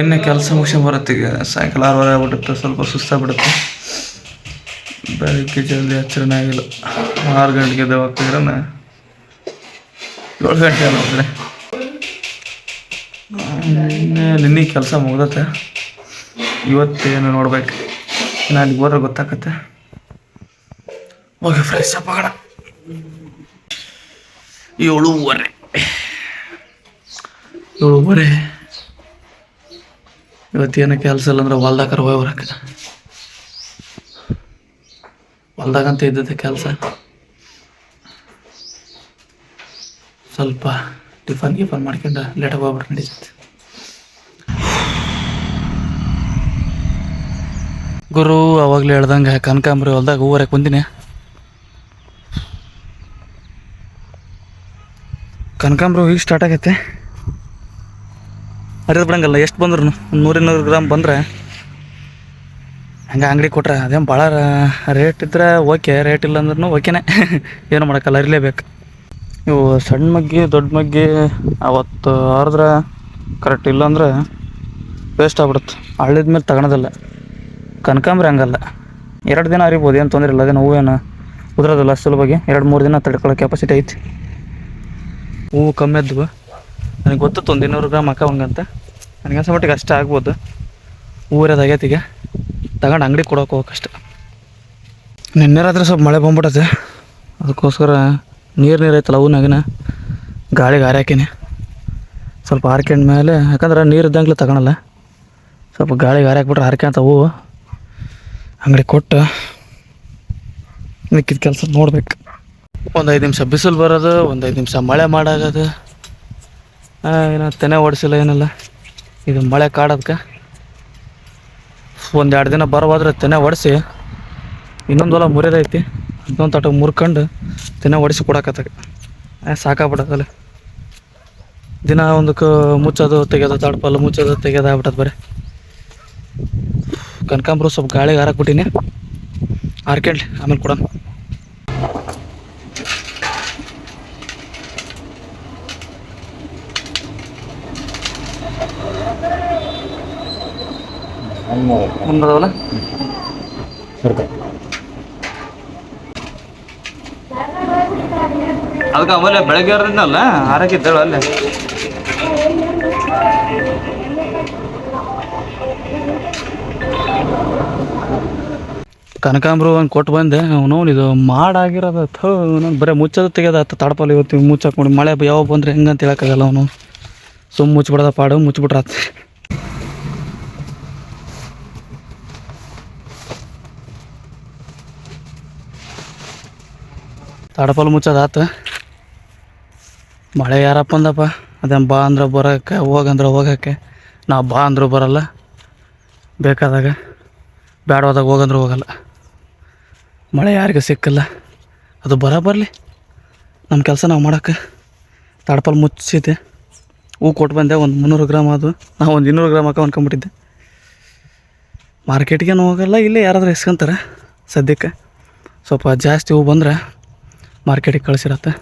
ಇನ್ನೇ ಕೆಲಸ ಮುಗಿಸಿ ಬರುತ್ತೆ ಈಗ. ಸಾಯಂಕಾಲ ಆರೂವರೆ ಆಗ್ಬಿಡುತ್ತೆ, ಸ್ವಲ್ಪ ಸುಸ್ತಾಗ್ಬಿಡುತ್ತೆ. ಬೆಳಗ್ಗೆ ಜಲ್ದಿ ಹಚ್ಚರಣೆ ಆಗಿಲ್ಲ. ಆರು ಗಂಟೆಗೆ ದವಾಖಾನೆ ಏಳು ಗಂಟೆ ಆಗ್ಬಿಡ್ತಾರೆ ನಿನ್ನೆ ನಿನ್ನೆ ಕೆಲಸ ಮುಗ್ದತ್ತೆ ಇವತ್ತೇನು ನೋಡ್ಬೇಕು. ನಾನು ಅಲ್ಲಿಗೆ ಹೋದ್ರೆ ಗೊತ್ತಾಗತ್ತೆ. ಓಕೆ ಫ್ರೆಶ್ ಅಪ್ ಆಗೋಣ ಏಳುವರೆ. ಏಳುವರೆ. ಇವತ್ತೇನು ಕೆಲಸ ಇಲ್ಲ ಅಂದ್ರೆ ಹೊಲ್ದಾಗ ಹೋಗಿ ಬರಕ್ಕೆ. ಹೊಲ್ದಾಗಂತ ಇದ್ದದೆ ಕೆಲಸ. ಸ್ವಲ್ಪ ಟಿಫನ್ ಗಿಫನ್ ಮಾಡ್ಕೊಂಡು ಲೇಟಾಗಿ ಹೋಗ್ಬಿಟ್ಟು ನಡೀತೈತೆ ಗುರು, ಅವಾಗಲೇ ಹೇಳ್ದಂಗೆ ಕನಕಾಂಬ್ರಿ ಹೊಲ್ದಾಗ ಹೂವರಕ್ಕೆ ಬಂದಿನಿ. ಕನಕಾಂಬ್ರಿ ಈಗ ಸ್ಟಾರ್ಟ್ ಆಗೈತೆ. ಅರಿದು ಬಿಡಂಗಲ್ಲ. ಎಷ್ಟು ಬಂದ್ರು ಒಂದು ನೂರು ಇನ್ನೂರು ಗ್ರಾಮ್ ಬಂದರೆ ಹಂಗೆ ಅಂಗಡಿ ಕೊಟ್ರೆ ಅದೇನು ಭಾಳ ರೇಟ್ ಇದ್ರೆ ಓಕೆ, ರೇಟ್ ಇಲ್ಲ ಅಂದ್ರೂ ಓಕೆನೇ. ಏನು ಮಾಡೋಕ್ಕಲ್ಲ ಅರಿಲೇಬೇಕು ಇವು ಸಣ್ಣ ಮಗ್ಗಿ, ದೊಡ್ಡ ಮಗ್ಗಿ ಅವತ್ತು ಹರಿದ್ರೆ ಕರೆಕ್ಟ್ ಇಲ್ಲಾಂದ್ರೆ ವೇಸ್ಟ್ ಆಗ್ಬಿಡುತ್ತೆ. ಹಳ್ಳಿದ ಮೇಲೆ ತಗೊಳೋದಲ್ಲ ಕನಕಾಂಬ್ರಿ ಹಂಗಲ್ಲ. ಎರಡು ದಿನ ಅರಿಬೋದು ಏನು ತೊಂದರೆ ಇಲ್ಲ. ಅದೇನು ಹೂವೇನು ಉದ್ರೋದಿಲ್ಲ ಸುಲಭವಾಗಿ ಎರಡು ಮೂರು ದಿನ ತಡ್ಕೊಳ್ಳೋ ಕೆಪಾಸಿಟಿ ಐತಿ. ಹೂವು ಕಮ್ಮಿ ಇದ್ವು ನನಗೆ ಗೊತ್ತಿತ್ತು ಒಂದು ಇನ್ನೂರು ಗ್ರಾಮ್ ಹಾಕೋವಂಗಂತ. ನನಗೆ ಅನ್ಸೋ ಮಟ್ಟಿಗೆ ಅಷ್ಟೇ ಆಗ್ಬೋದು. ಊರದಾಗೈತಿಗೆ ತಗೊಂಡು ಅಂಗಡಿ ಕೊಡೋಕೆ ಹೋಗಕ್ಕಷ್ಟ ನಿನ್ನೆ ರಾತ್ರಿ ಸ್ವಲ್ಪ ಮಳೆ ಬಂದ್ಬಿಟ್ಟತೆ ಅದಕ್ಕೋಸ್ಕರ ನೀರು ನೀರು ಐತಲ್ಲ ಅವನಾಗಿನ ಗಾಳಿಗೆ ಹಾರಾಕಿನಿ ಸ್ವಲ್ಪ ಹಾರ್ಕೊಂಡ ಮೇಲೆ, ಯಾಕಂದ್ರೆ ನೀರು ಇದ್ದಂಗೆ ತಗೊಳಲ್ಲ. ಸ್ವಲ್ಪ ಗಾಳಿಗೆ ಹಾರ್ಯಾಕ್ಬಿಟ್ರೆ ಹಾರ್ಕೊಂತ ಹೂವು. ಅಂಗಡಿ ಕೊಟ್ಟು ಮಿಕ್ಕಿದ ಕೆಲಸ ನೋಡ್ಬೇಕು. ಒಂದು ಐದು ನಿಮಿಷ ಬಿಸಿಲು ಬರೋದು, ಒಂದು ಐದು ನಿಮಿಷ ಮಳೆ ಮಾಡಾಗದು. ಏನೋ ತೆನೆ ಓಡಿಸಿಲ್ಲ ಏನಿಲ್ಲ. ಇದು ಮಳೆ ಕಾಡೋದಕ್ಕೆ. ಒಂದು ಎರಡು ದಿನ ಬರೋವಾದ್ರೆ ತೆನೆ ಒಡಿಸಿ ಇನ್ನೊಂದು ಹೊಲ ಮುರಿಯೋದೈತಿ ಇನ್ನೊಂದು ತಟ ಮುರ್ಕೊಂಡು ತೆನೆ ಒಡಿಸಿ ಕೊಡಕತ್ತಾಗ ಸಾಕಾಗ್ಬಿಡತ್ತಲ್ಲ. ದಿನ ಒಂದಕ್ಕೆ ಮುಚ್ಚೋದು, ತೆಗೆಯೋದು ತಡ್ಪಲ್ಲು ಮುಚ್ಚೋದು, ತೆಗೆಯೋದು ಆಗ್ಬಿಟ್ಟದ ಬರೀ. ಕನಕಾಂಬ್ರು ಸ್ವಲ್ಪ ಗಾಳಿಗೆ ಹಾರಾಕ್ಬಿಟ್ಟಿನಿ ಹಾರ್ಕೊಂಡ್ಲಿ ಆಮೇಲೆ ಕೊಡೋಣ. ಅದಕ್ಕೆ ಆಮೇಲೆ ಬೆಳಗ್ಗೆ ಇರೋದ್ನಲ್ಲ ಆರಾಗಿದ್ದೇಳು ಅಲ್ಲೇ. ಕನಕಾಂಬ್ರು ಒಂದು ಕೊಟ್ಟು ಬಂದೆ ಅವನು ಇದು ಮಾಡಾಗಿರೋದು ನಾನು ಬರೀ ಮುಚ್ಚೋದು ತೆಗೆದ ತಡಪಲ್ಲಿ ಇವತ್ತು ಮುಚ್ಚಾಕೊಂಡು ಮಳೆ ಯಾವಾಗ ಬಂದ್ರೆ ಹೆಂಗಂತ ಹೇಳೋಕ್ಕಾಗಲ್ಲ ಅವನು. ಸುಮ್ಮ ಮುಚ್ಚಿಬಿಡದ ಪಾಡು ಮುಚ್ಚಿಬಿಟ್ರಾತ್ ತಡಪಲ್ ಮುಚ್ಚೋದಾತ. ಮಳೆ ಯಾರಪ್ಪ ಅಂದಪ್ಪ? ಅದೇನು ಬಾ ಅಂದ್ರೆ ಬರೋಕ್ಕೆ ಹೋಗಂದ್ರೆ ಹೋಗೋಕ್ಕೆ. ನಾವು ಬಾ ಅಂದರೂ ಬರಲ್ಲ. ಬೇಕಾದಾಗ ಬೇಡವಾದಾಗ ಹೋಗಂದ್ರೆ ಹೋಗಲ್ಲ. ಮಳೆ ಯಾರಿಗೂ ಸಿಕ್ಕಲ್ಲ. ಅದು ಬರ ಬರಲಿ ನಮ್ಮ ಕೆಲಸ ನಾವು ಮಾಡೋಕ್ಕೆ. ತಡಪಲ್ ಮುಚ್ಚಿದ್ದೆ ಹೂ ಕೊಟ್ಟು ಬಂದೆ, ಒಂದು ಮುನ್ನೂರು ಗ್ರಾಮ್ ಅದು ನಾವು ಒಂದು ಇನ್ನೂರು ಗ್ರಾಮ್ ಹಾಕೋ ಅಂದ್ಕೊಂಬಿಟ್ಟಿದ್ದೆ ಮಾರ್ಕೆಟ್ಗೇನು ಹೋಗಲ್ಲ, ಇಲ್ಲೇ ಯಾರಾದರೂ ಇಸ್ಕೊಂತಾರೆ ಸದ್ಯಕ್ಕೆ. ಸ್ವಲ್ಪ ಜಾಸ್ತಿ ಹೂ ಬಂದ್ರೆ ಮಾರ್ಕೆಟಿಗೆ ಕಳಿಸಿರತ್ತೆ.